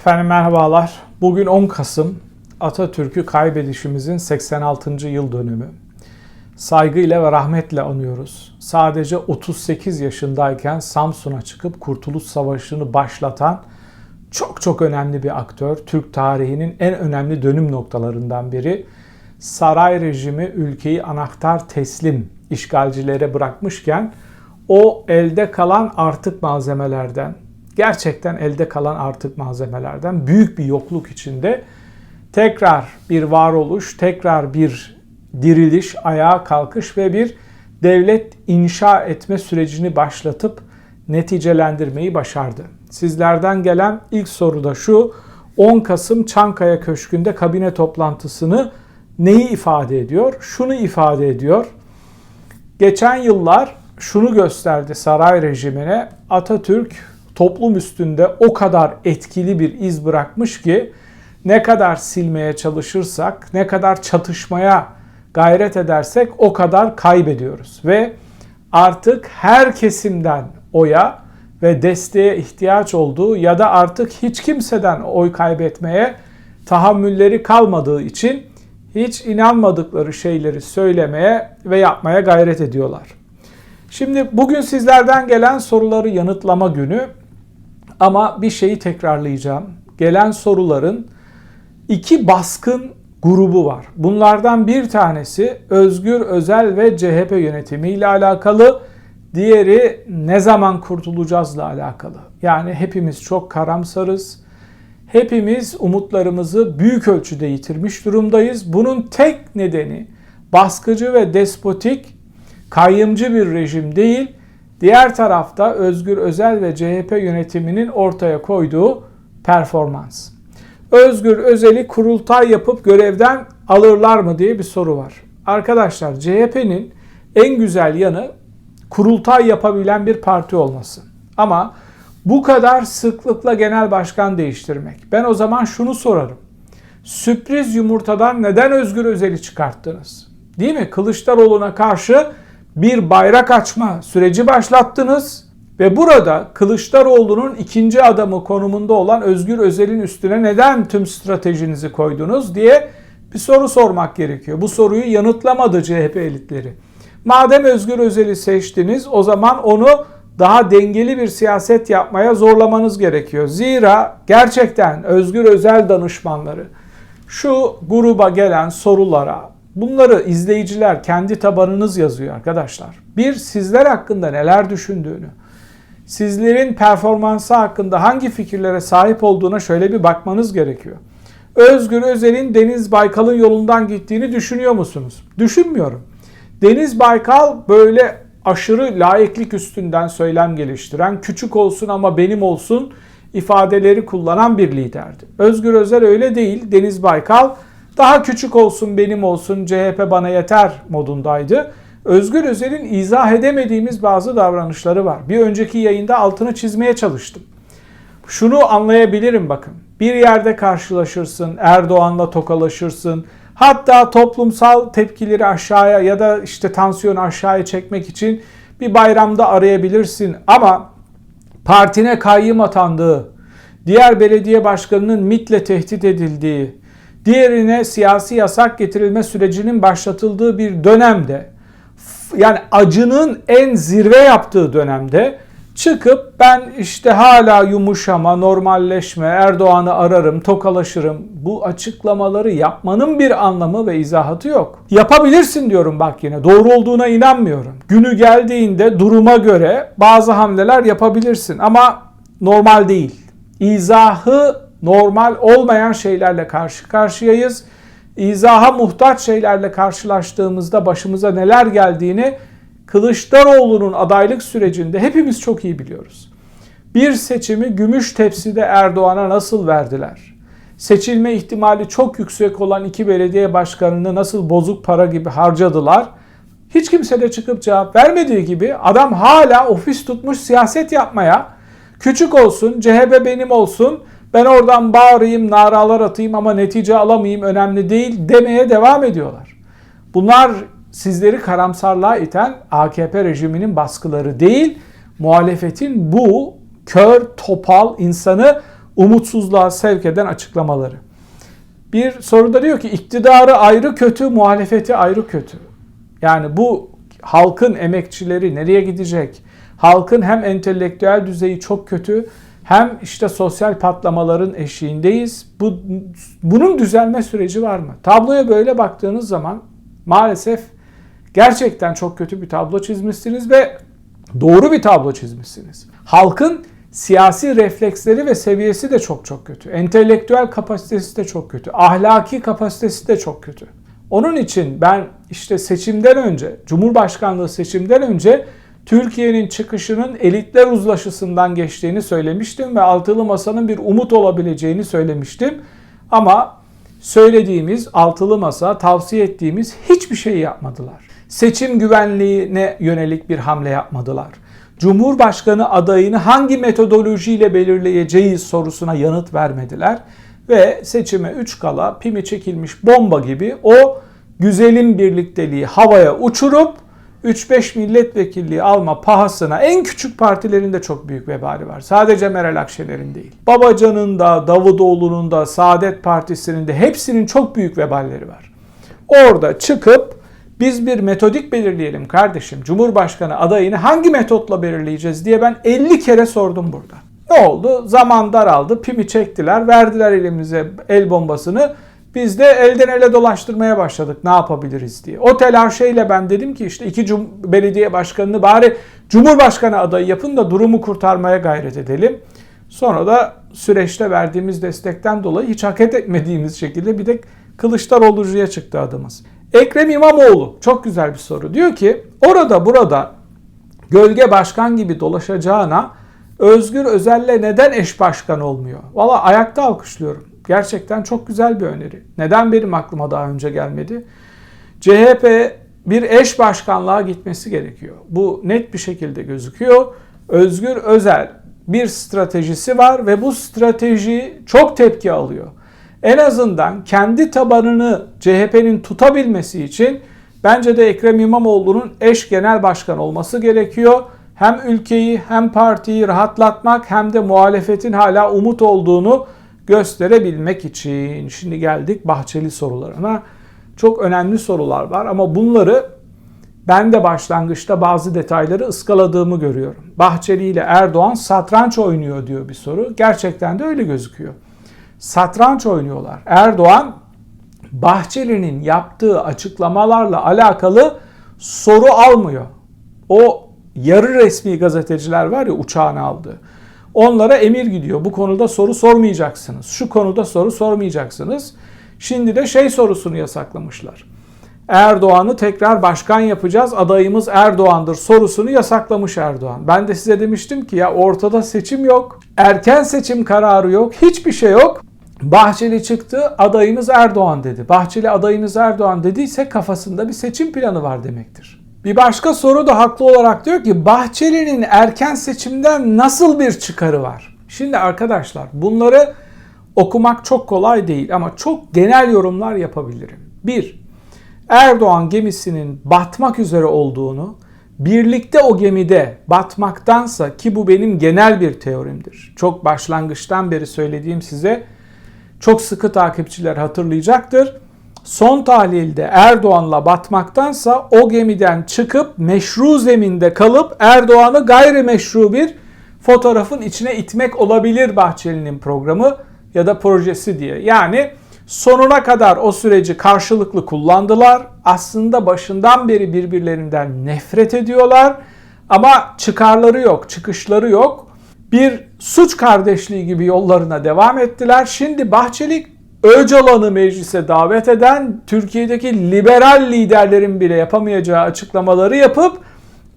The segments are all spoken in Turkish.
Efendim merhabalar. Bugün 10 Kasım Atatürk'ü kaybedişimizin 86. yıl dönümü. Saygıyla ve rahmetle anıyoruz. Sadece 38 yaşındayken Samsun'a çıkıp Kurtuluş Savaşı'nı başlatan çok çok önemli bir aktör. Türk tarihinin en önemli dönüm noktalarından biri. Saray rejimi ülkeyi anahtar teslim işgalcilere bırakmışken o elde kalan artık malzemelerden, gerçekten elde kalan artık malzemelerden büyük bir yokluk içinde tekrar bir varoluş, tekrar bir diriliş, ayağa kalkış ve bir devlet inşa etme sürecini başlatıp neticelendirmeyi başardı. Sizlerden gelen ilk soru da şu. 10 Kasım Çankaya Köşkü'nde kabine toplantısını neyi ifade ediyor? Şunu ifade ediyor. Geçen yıllar şunu gösterdi saray rejimine. Atatürk toplum üstünde o kadar etkili bir iz bırakmış ki ne kadar silmeye çalışırsak, ne kadar çatışmaya gayret edersek o kadar kaybediyoruz ve artık her kesimden oya ve desteğe ihtiyaç olduğu ya da artık hiç kimseden oy kaybetmeye tahammülleri kalmadığı için hiç inanmadıkları şeyleri söylemeye ve yapmaya gayret ediyorlar. Şimdi bugün sizlerden gelen soruları yanıtlama günü ama bir şeyi tekrarlayacağım. Gelen soruların iki baskın grubu var. Bunlardan bir tanesi Özgür Özel ve CHP yönetimi ile alakalı. Diğeri ne zaman kurtulacağızla alakalı. Yani hepimiz çok karamsarız. Hepimiz umutlarımızı büyük ölçüde yitirmiş durumdayız. Bunun tek nedeni baskıcı ve despotik, kayyımcı bir rejim değil. Diğer tarafta Özgür Özel ve CHP yönetiminin ortaya koyduğu performans. Özgür Özel'i kurultay yapıp görevden alırlar mı diye bir soru var. Arkadaşlar CHP'nin en güzel yanı kurultay yapabilen bir parti olması. Ama bu kadar sıklıkla genel başkan değiştirmek. Ben o zaman şunu sorarım. Sürpriz yumurtadan neden Özgür Özel'i çıkarttınız? Değil mi? Kılıçdaroğlu'na karşı bir bayrak açma süreci başlattınız ve burada Kılıçdaroğlu'nun ikinci adamı konumunda olan Özgür Özel'in üstüne neden tüm stratejinizi koydunuz diye bir soru sormak gerekiyor. Bu soruyu yanıtlamadı CHP elitleri. Madem Özgür Özel'i seçtiniz o zaman onu daha dengeli bir siyaset yapmaya zorlamanız gerekiyor. Zira gerçekten Özgür Özel danışmanları şu gruba gelen sorulara bunları izleyiciler kendi tabanınız yazıyor arkadaşlar. Bir sizler hakkında neler düşündüğünü, sizlerin performansı hakkında hangi fikirlere sahip olduğuna şöyle bir bakmanız gerekiyor. Özgür Özel'in Deniz Baykal'ın yolundan gittiğini düşünüyor musunuz? Düşünmüyorum. Deniz Baykal böyle aşırı layıklık üstünden söylem geliştiren, küçük olsun ama benim olsun ifadeleri kullanan bir liderdi. Özgür Özel öyle değil. Deniz Baykal daha küçük olsun benim olsun CHP bana yeter modundaydı. Özgür Özel'in izah edemediğimiz bazı davranışları var. Bir önceki yayında altını çizmeye çalıştım. Şunu anlayabilirim bakın. Bir yerde karşılaşırsın, Erdoğan'la tokalaşırsın. Hatta toplumsal tepkileri aşağıya ya da işte tansiyonu aşağıya çekmek için bir bayramda arayabilirsin. Ama partine kayyım atandığı, diğer belediye başkanının MIT'le tehdit edildiği, diğerine siyasi yasak getirilme sürecinin başlatıldığı bir dönemde yani acının en zirve yaptığı dönemde çıkıp ben işte hala yumuşama, normalleşme, Erdoğan'ı ararım, tokalaşırım. Bu açıklamaları yapmanın bir anlamı ve izahatı yok. Yapabilirsin diyorum bak yine. Doğru olduğuna inanmıyorum. Günü geldiğinde duruma göre bazı hamleler yapabilirsin ama normal değil. İzahı normal olmayan şeylerle karşı karşıyayız izaha muhtaç şeylerle karşılaştığımızda başımıza neler geldiğini Kılıçdaroğlu'nun adaylık sürecinde hepimiz çok iyi biliyoruz. Bir seçimi gümüş tepside Erdoğan'a nasıl verdiler? Seçilme ihtimali çok yüksek olan iki belediye başkanını nasıl bozuk para gibi harcadılar? Hiç kimse de çıkıp cevap vermediği gibi adam hala ofis tutmuş siyaset yapmaya, küçük olsun, CHP benim olsun, ben oradan bağırayım, naralar atayım ama netice alamayayım önemli değil demeye devam ediyorlar. Bunlar sizleri karamsarlığa iten AKP rejiminin baskıları değil, muhalefetin bu kör, topal, insanı umutsuzluğa sevk eden açıklamaları. Bir soruda diyor ki iktidarı ayrı kötü, muhalefeti ayrı kötü. Yani bu halkın emekçileri nereye gidecek? Halkın hem entelektüel düzeyi çok kötü hem işte sosyal patlamaların eşiğindeyiz. Bu, bunun düzelme süreci var mı? Tabloya böyle baktığınız zaman maalesef gerçekten çok kötü bir tablo çizmişsiniz ve doğru bir tablo çizmişsiniz. Halkın siyasi refleksleri ve seviyesi de çok çok kötü. Entelektüel kapasitesi de çok kötü. Ahlaki kapasitesi de çok kötü. Onun için ben işte seçimden önce, Cumhurbaşkanlığı seçimden önce Türkiye'nin çıkışının elitler uzlaşısından geçtiğini söylemiştim ve altılı masanın bir umut olabileceğini söylemiştim. Ama söylediğimiz altılı masa, tavsiye ettiğimiz hiçbir şey yapmadılar. Seçim güvenliğine yönelik bir hamle yapmadılar. Cumhurbaşkanı adayını hangi metodolojiyle belirleyeceği sorusuna yanıt vermediler ve seçime 3 kala pimi çekilmiş bomba gibi o güzelim birlikteliği havaya uçurup 3-5 milletvekilliği alma pahasına en küçük partilerin de çok büyük vebali var. Sadece Meral Akşener'in değil. Babacan'ın da, Davutoğlu'nun da, Saadet Partisi'nin de hepsinin çok büyük veballeri var. Orada çıkıp biz bir metodik belirleyelim kardeşim. Cumhurbaşkanı adayını hangi metotla belirleyeceğiz diye ben 50 kere sordum burada. Ne oldu? Zaman daraldı. Pimi çektiler. Verdiler elimize el bombasını. Biz de elden ele dolaştırmaya başladık ne yapabiliriz diye. O telaşeyle ben dedim ki işte iki cum belediye başkanını bari Cumhurbaşkanı adayı yapın da durumu kurtarmaya gayret edelim. Sonra da süreçte verdiğimiz destekten dolayı hiç hak etmediğimiz şekilde bir de Kılıçdaroğlu'ya çıktı adımız. Ekrem İmamoğlu çok güzel bir soru. Diyor ki orada burada gölge başkan gibi dolaşacağına Özgür Özel'le neden eş başkan olmuyor? Valla ayakta alkışlıyorum. Gerçekten çok güzel bir öneri. Neden benim aklıma daha önce gelmedi? CHP bir eş başkanlığa gitmesi gerekiyor. Bu net bir şekilde gözüküyor. Özgür Özel bir stratejisi var ve bu strateji çok tepki alıyor. En azından kendi tabanını CHP'nin tutabilmesi için bence de Ekrem İmamoğlu'nun eş genel başkan olması gerekiyor. Hem ülkeyi hem partiyi rahatlatmak hem de muhalefetin hala umut olduğunu gösterebilmek için. Şimdi geldik Bahçeli sorularına. Çok önemli sorular var ama bunları ben de başlangıçta bazı detayları ıskaladığımı görüyorum. Bahçeli ile Erdoğan satranç oynuyor diyor bir soru. Gerçekten de öyle gözüküyor. Satranç oynuyorlar. Erdoğan Bahçeli'nin yaptığı açıklamalarla alakalı soru almıyor. O yarı resmi gazeteciler var ya uçağını aldı. Onlara emir gidiyor. Bu konuda soru sormayacaksınız. Şu konuda soru sormayacaksınız. Şimdi de şey sorusunu yasaklamışlar. Erdoğan'ı tekrar başkan yapacağız. Adayımız Erdoğan'dır sorusunu yasaklamış Erdoğan. Ben de size demiştim ki ya ortada seçim yok. Erken seçim kararı yok. Hiçbir şey yok. Bahçeli çıktı adayımız Erdoğan dedi. Bahçeli adayımız Erdoğan dediyse kafasında bir seçim planı var demektir. Bir başka soru da haklı olarak diyor ki Bahçeli'nin erken seçimden nasıl bir çıkarı var? Şimdi arkadaşlar bunları okumak çok kolay değil ama çok genel yorumlar yapabilirim. Bir, Erdoğan gemisinin batmak üzere olduğunu, birlikte o gemide batmaktansa ki bu benim genel bir teorimdir. Çok başlangıçtan beri söylediğim size çok sıkı takipçiler hatırlayacaktır son tahlilde Erdoğan'la batmaktansa o gemiden çıkıp meşru zeminde kalıp Erdoğan'ı gayrimeşru bir fotoğrafın içine itmek olabilir Bahçeli'nin programı ya da projesi diye. Yani sonuna kadar o süreci karşılıklı kullandılar. Aslında başından beri birbirlerinden nefret ediyorlar ama çıkarları yok, çıkışları yok. Bir suç kardeşliği gibi yollarına devam ettiler. Şimdi Bahçeli Öcalan'ı meclise davet eden Türkiye'deki liberal liderlerin bile yapamayacağı açıklamaları yapıp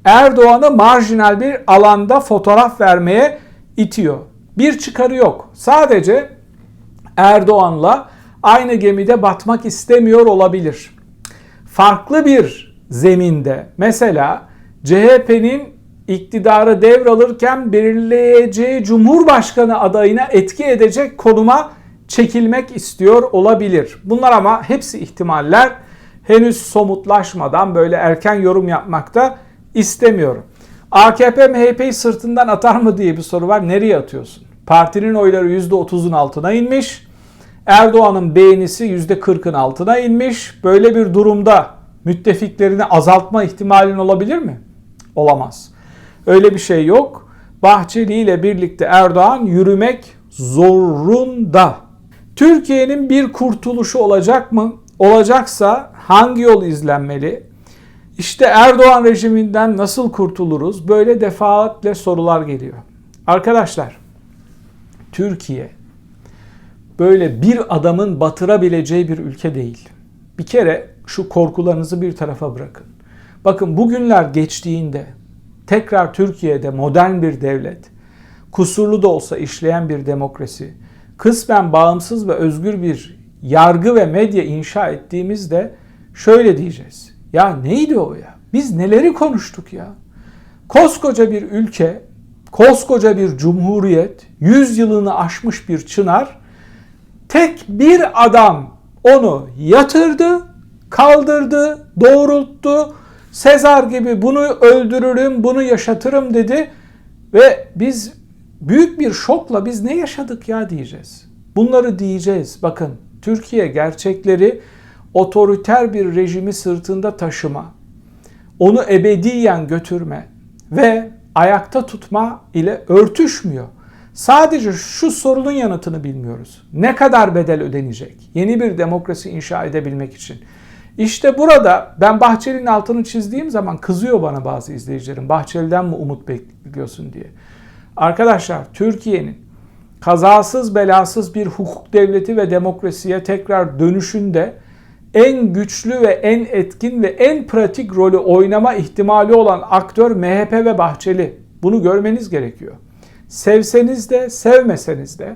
Erdoğan'ı marjinal bir alanda fotoğraf vermeye itiyor. Bir çıkarı yok. Sadece Erdoğan'la aynı gemide batmak istemiyor olabilir. Farklı bir zeminde mesela CHP'nin iktidarı devralırken belirleyeceği Cumhurbaşkanı adayına etki edecek konuma çekilmek istiyor olabilir. Bunlar ama hepsi ihtimaller. Henüz somutlaşmadan böyle erken yorum yapmakta istemiyorum. AKP MHP'yi sırtından atar mı diye bir soru var. Nereye atıyorsun? Partinin oyları %30'un altına inmiş. Erdoğan'ın beğenisi %40'ın altına inmiş. Böyle bir durumda müttefiklerini azaltma ihtimalin olabilir mi? Olamaz. Öyle bir şey yok. Bahçeli ile birlikte Erdoğan yürümek zorunda. Türkiye'nin bir kurtuluşu olacak mı? Olacaksa hangi yol izlenmeli? İşte Erdoğan rejiminden nasıl kurtuluruz? Böyle defaatle sorular geliyor. Arkadaşlar, Türkiye böyle bir adamın batırabileceği bir ülke değil. Bir kere şu korkularınızı bir tarafa bırakın. Bakın bugünler geçtiğinde tekrar Türkiye'de modern bir devlet, kusurlu da olsa işleyen bir demokrasi, kısmen bağımsız ve özgür bir yargı ve medya inşa ettiğimizde şöyle diyeceğiz. Ya neydi o ya? Biz neleri konuştuk ya? Koskoca bir ülke, koskoca bir cumhuriyet, 100 yılını aşmış bir çınar, tek bir adam onu yatırdı, kaldırdı, doğrulttu. Sezar gibi bunu öldürürüm, bunu yaşatırım dedi ve biz büyük bir şokla biz ne yaşadık ya diyeceğiz. Bunları diyeceğiz. Bakın Türkiye gerçekleri otoriter bir rejimi sırtında taşıma, onu ebediyen götürme ve ayakta tutma ile örtüşmüyor. Sadece şu sorunun yanıtını bilmiyoruz. Ne kadar bedel ödenecek yeni bir demokrasi inşa edebilmek için? İşte burada ben Bahçeli'nin altını çizdiğim zaman kızıyor bana bazı izleyicilerim. Bahçeli'den mi umut bekliyorsun diye. Arkadaşlar Türkiye'nin kazasız belasız bir hukuk devleti ve demokrasiye tekrar dönüşünde en güçlü ve en etkin ve en pratik rolü oynama ihtimali olan aktör MHP ve Bahçeli. Bunu görmeniz gerekiyor. Sevseniz de sevmeseniz de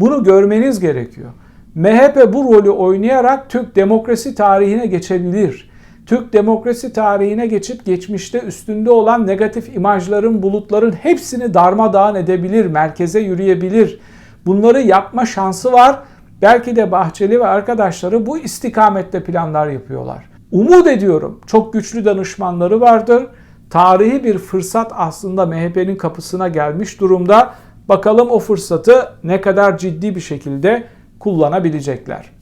bunu görmeniz gerekiyor. MHP bu rolü oynayarak Türk demokrasi tarihine geçebilir. Türk demokrasi tarihine geçip geçmişte üstünde olan negatif imajların, bulutların hepsini darmadağın edebilir, merkeze yürüyebilir. Bunları yapma şansı var. Belki de Bahçeli ve arkadaşları bu istikamette planlar yapıyorlar. Umut ediyorum çok güçlü danışmanları vardır. Tarihi bir fırsat aslında MHP'nin kapısına gelmiş durumda. Bakalım o fırsatı ne kadar ciddi bir şekilde kullanabilecekler.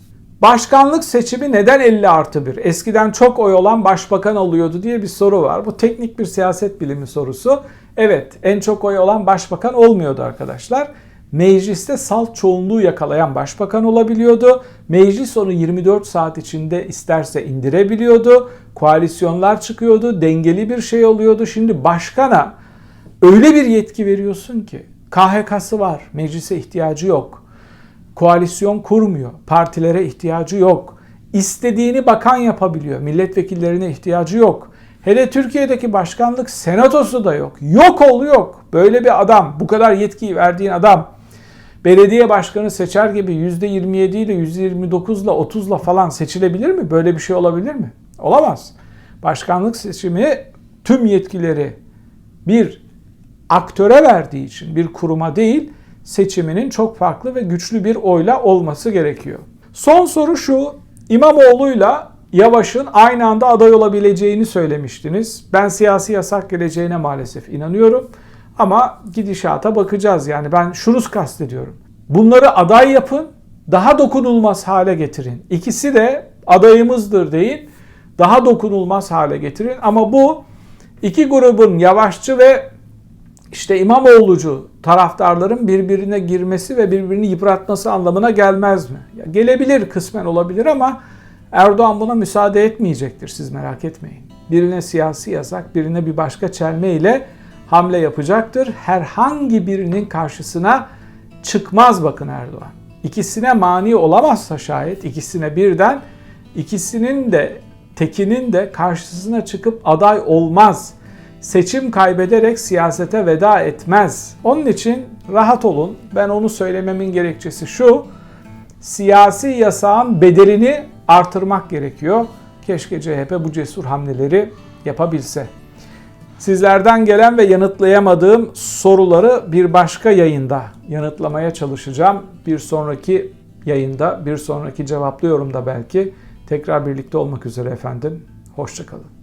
Başkanlık seçimi neden 50 artı 1? Eskiden çok oy olan başbakan oluyordu diye bir soru var. Bu teknik bir siyaset bilimi sorusu. Evet en çok oy olan başbakan olmuyordu arkadaşlar. Mecliste salt çoğunluğu yakalayan başbakan olabiliyordu. Meclis onu 24 saat içinde isterse indirebiliyordu. Koalisyonlar çıkıyordu. Dengeli bir şey oluyordu. Şimdi başkana öyle bir yetki veriyorsun ki KHK'sı var. Meclise ihtiyacı yok koalisyon kurmuyor. Partilere ihtiyacı yok. İstediğini bakan yapabiliyor. Milletvekillerine ihtiyacı yok. Hele Türkiye'deki başkanlık senatosu da yok. Yok ol yok. Böyle bir adam, bu kadar yetkiyi verdiğin adam belediye başkanı seçer gibi %27 ile %29 ile 30 ile falan seçilebilir mi? Böyle bir şey olabilir mi? Olamaz. Başkanlık seçimi tüm yetkileri bir aktöre verdiği için bir kuruma değil seçiminin çok farklı ve güçlü bir oyla olması gerekiyor. Son soru şu. İmamoğlu'yla Yavaş'ın aynı anda aday olabileceğini söylemiştiniz. Ben siyasi yasak geleceğine maalesef inanıyorum. Ama gidişata bakacağız. Yani ben şunu kastediyorum. Bunları aday yapın, daha dokunulmaz hale getirin. İkisi de adayımızdır deyin, daha dokunulmaz hale getirin. Ama bu iki grubun Yavaşçı ve işte İmamoğlu'cu taraftarların birbirine girmesi ve birbirini yıpratması anlamına gelmez mi? Ya gelebilir kısmen olabilir ama Erdoğan buna müsaade etmeyecektir siz merak etmeyin. Birine siyasi yasak, birine bir başka çelme ile hamle yapacaktır. Herhangi birinin karşısına çıkmaz bakın Erdoğan. İkisine mani olamazsa şayet ikisine birden ikisinin de tekinin de karşısına çıkıp aday olmaz seçim kaybederek siyasete veda etmez. Onun için rahat olun. Ben onu söylememin gerekçesi şu. Siyasi yasağın bedelini artırmak gerekiyor. Keşke CHP bu cesur hamleleri yapabilse. Sizlerden gelen ve yanıtlayamadığım soruları bir başka yayında yanıtlamaya çalışacağım. Bir sonraki yayında, bir sonraki cevaplı yorumda belki tekrar birlikte olmak üzere efendim. Hoşçakalın.